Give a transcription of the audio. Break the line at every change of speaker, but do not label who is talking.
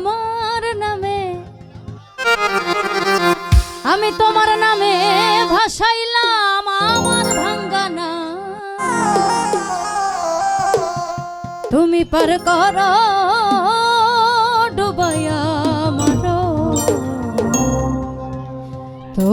তোমার নামে। আমি তোমার নামে ভাসাইলাম আমার ভাঙ্গানা তুমি পার কর ডুবায়া মারো। তো